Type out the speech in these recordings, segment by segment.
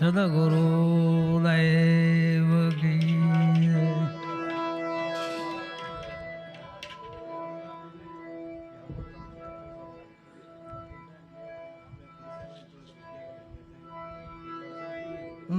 સદગુરુ દેવ કી જય.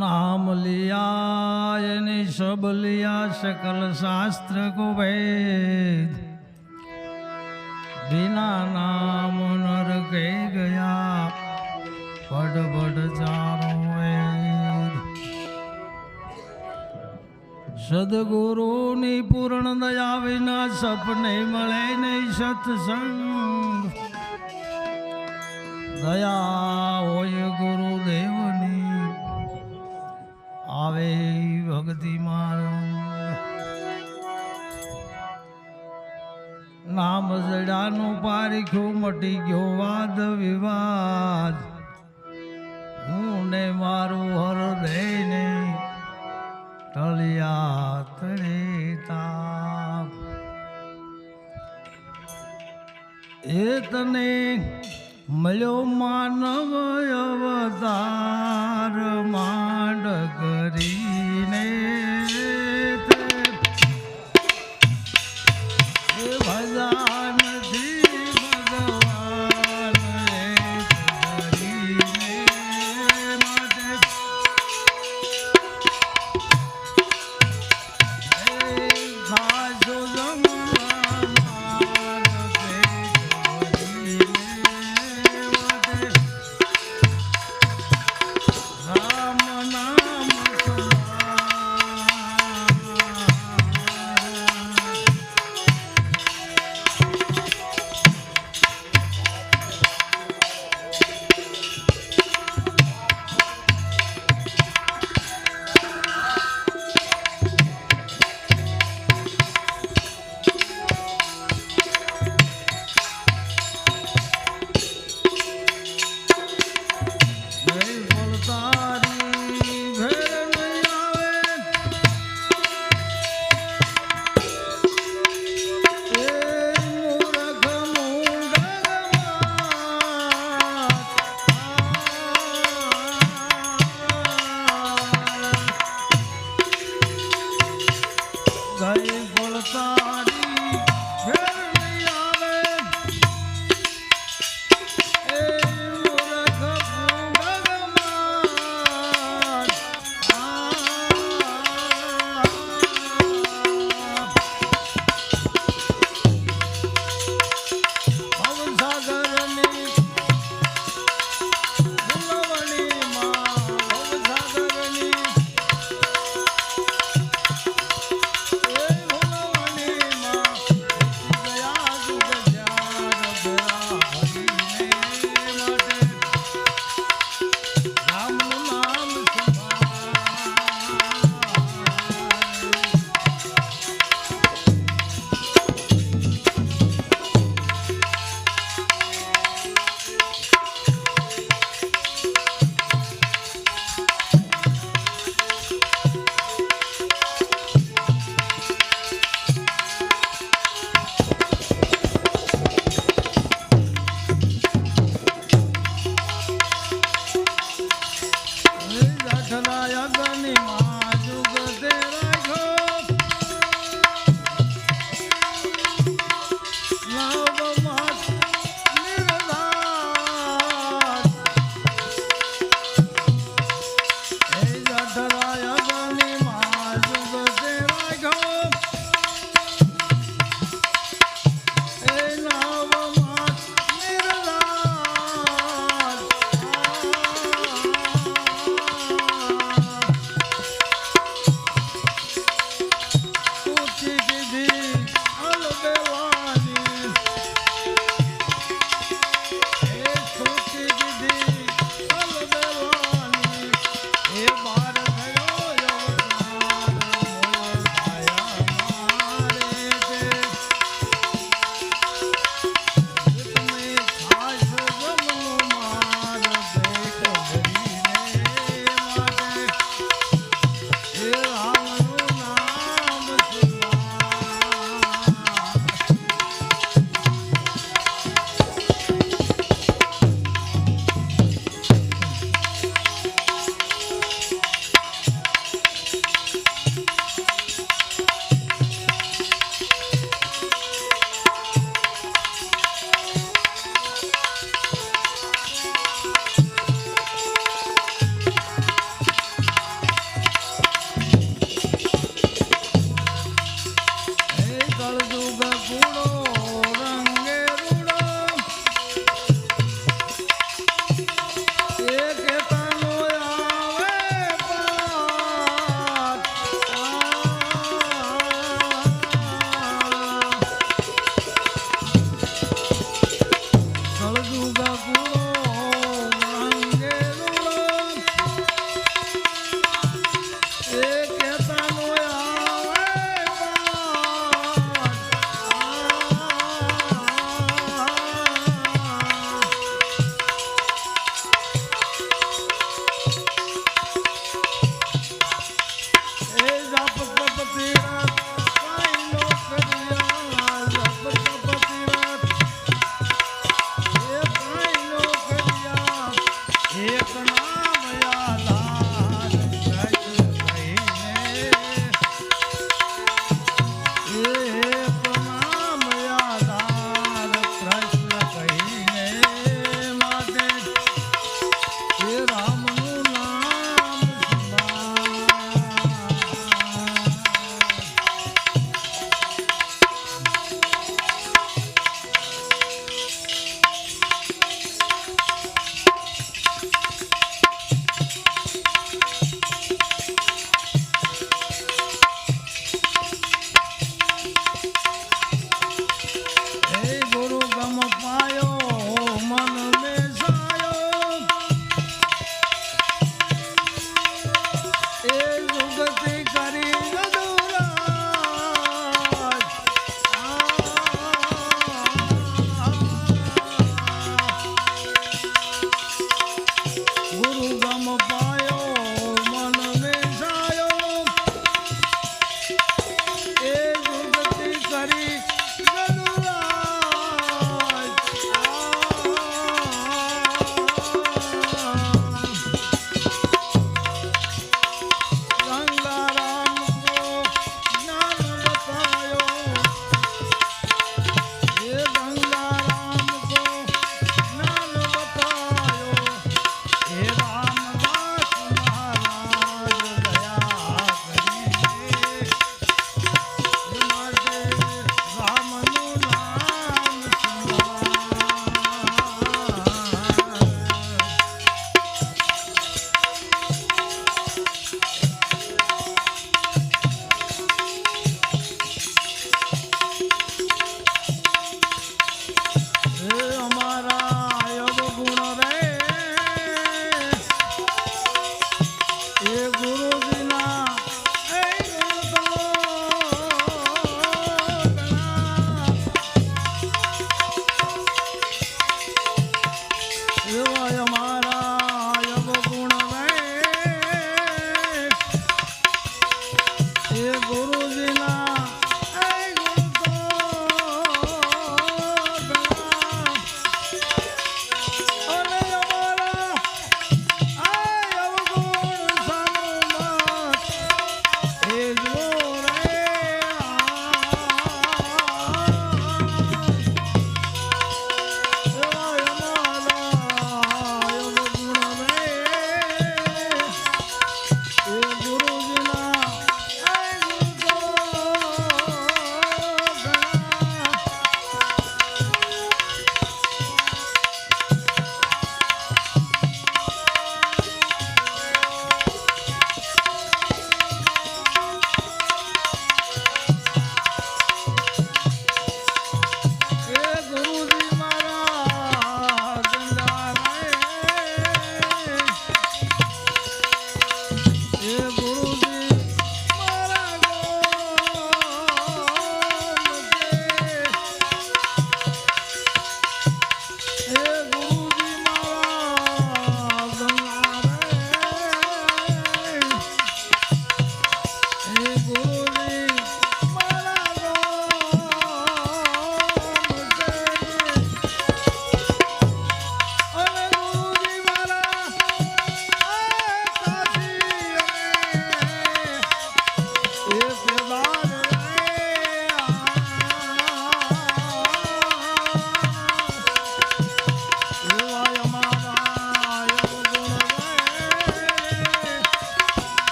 नाम लिया यानी सब लिया सकल शास्त्र को भेद बिना नाम नर के गया पढ़ पढ़ चारों સદગુરુની પૂર્ણ દયા વિના સપને મળે નહીં સત્સંગ. દયા હોય ગુરુદેવની. આવે ભક્તિ મારો. નામ જડાનું પારીખું મટી ગયો વાદ વિવાદ. હું ને મારું હૃદય તળિયા તણિતા એ તને મળ્યો માનવ અવતાર માંડ કરી.